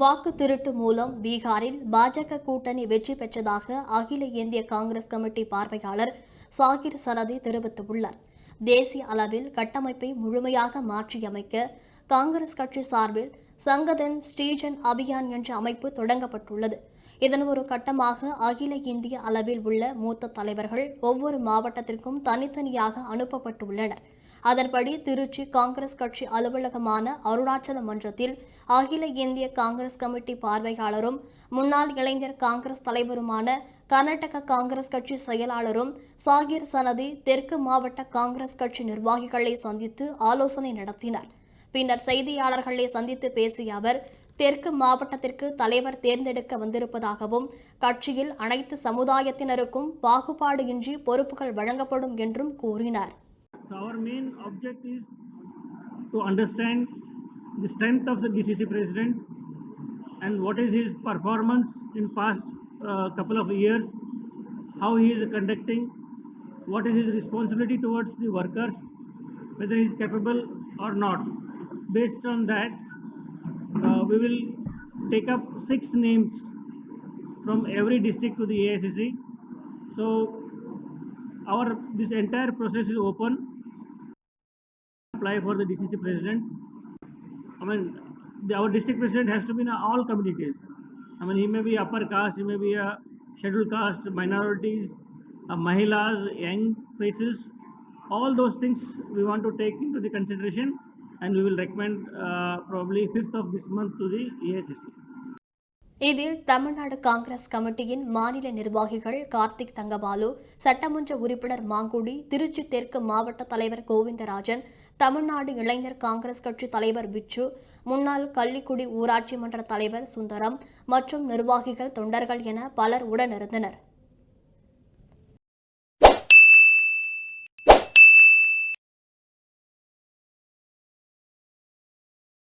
வாக்கு திருட்டு மூலம் பீகாரில் பாஜக கூட்டணி வெற்றி பெற்றதாக அகில இந்திய காங்கிரஸ் கமிட்டி பார்வையாளர் சாகிர் சனதி தெரிவித்துள்ளார். தேசிய அளவில் கட்டமைப்பை முழுமையாக மாற்றியமைக்க காங்கிரஸ் கட்சி சார்பில் சங்கதன் ஸ்ரீஜன் அபியான் என்ற அமைப்பு தொடங்கப்பட்டுள்ளது. இதன் ஒரு கட்டமாக அகில இந்திய அளவில் உள்ள மூத்த தலைவர்கள் ஒவ்வொரு மாவட்டத்திற்கும் தனித்தனியாக அனுப்பப்பட்டுள்ளனர். அதன்படி திருச்சி காங்கிரஸ் கட்சி அலுவலகமான அருணாச்சல மன்றத்தில் அகில இந்திய காங்கிரஸ் கமிட்டி பார்வையாளரும் முன்னாள் இளைஞர் காங்கிரஸ் தலைவருமான கர்நாடக காங்கிரஸ் கட்சி செயலாளரும் சாகிர் சனதி தெற்கு மாவட்ட காங்கிரஸ் கட்சி நிர்வாகிகளை சந்தித்து ஆலோசனை நடத்தினார். பின்னர் செய்தியாளர்களை சந்தித்து பேசிய அவர் தெற்கு மாவட்டத்திற்கு தலைவர் தேர்ந்தெடுக்க வந்திருப்பதாகவும் கட்சியில் அனைத்து சமுதாயத்தினருக்கும் பாகுபாடு இன்றி பொறுப்புகள் வழங்கப்படும் என்றும் கூறினார். So our main object is to understand the strength of the DCC president and what is his performance in past uh, couple of years, how he is conducting, what is his responsibility towards the workers, whether he is capable or not. Based on that, uh, we will take up six names from every district to the AICC. So our this entire process is open apply for the DCC president. I mean, the, our district president has to be in all communities. I mean, he may be upper caste, he may be a scheduled caste, minorities, uh, mahilas, young faces. All those things we want to take into the consideration, and we will recommend uh, probably 5th of this month to the E AICC. இதில் தமிழ்நாடு காங்கிரஸ் கமிட்டியின் மாநில நிர்வாகிகள் கார்த்திக் தங்கபாலு சட்டமன்ற உறுப்பினர் மாங்குடி திருச்சி தெற்கு மாவட்ட தலைவர் கோவிந்தராஜன் தமிழ்நாடு இளைஞர் காங்கிரஸ் கட்சி தலைவர் விச்சு முன்னாள் கள்ளிக்குடி ஊராட்சி மன்ற தலைவர் சுந்தரம் மற்றும் நிர்வாகிகள் தொண்டர்கள் என பலர் உடனிருந்தனர்.